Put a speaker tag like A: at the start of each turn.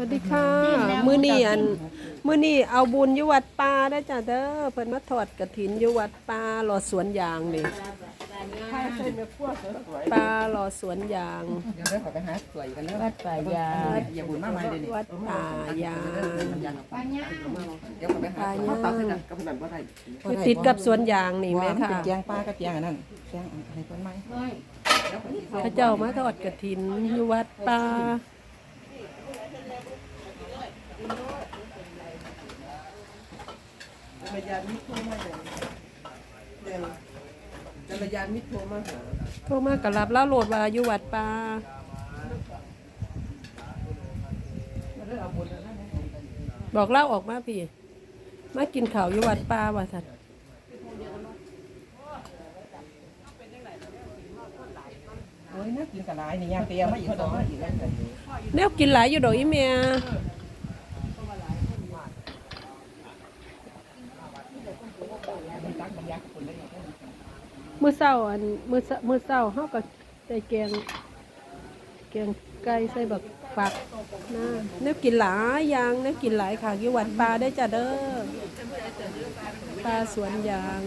A: สวัสดีค่ะ มื้อนี้อันมื้อนี้เอาบุญอยู่วัดป่าได้อจ้ะเด้อเพิ่นมาทอดกฐินอยู่วัดป่าหล่อสวนยางนี่
B: ถ้าใส่เนื้อขั้วสวย
A: ป่าหล่อสวนยาง
B: ๆเดี๋ยวเราขอไปหาสวยกันเนอะ
C: วัดป่ายา
B: อย่าบุญมากมายเลยนี่
A: วัดป่ายาง
B: เดี๋ยวขอไปหาสวยเขาตัดให้กันกับนันว่าได้
A: คือติดกับสวนยางนี่แม่ค่ะ
B: เป็นแกงปลากับแกงอันนั้นแกงอะไรคนไหม
A: พระเจ้ามาทอดกฐินอยู่วัดป่า
B: กรยานมิตรโทรมาเลยจักรยานมิตรโทรมาหา
A: โทรมากับรับแล้วโหลดว่าอยู่วัดป่า
B: มาได้เอาบุญแล้วนะ
A: บอกเล่าออกมาพี่ มากินข้าวอยู่วัดป่าว่าซั่น
B: โอ้ยน่ากินกะไรนี่ย่างเตียมาอีกสองมาอีกแล้ว
A: แนวกินหลายอยู่ดอกอีเมีย มื้อเช้าอันมื้อเช้ามื้อเช้าเฮาก็ได้แกงแกงไก่ใส่บักฝักนะแนวกินหลายอย่างแนวกินหลายค่ะอยู่วัดปลาได้จ้ะเด้อปลาสวนยาง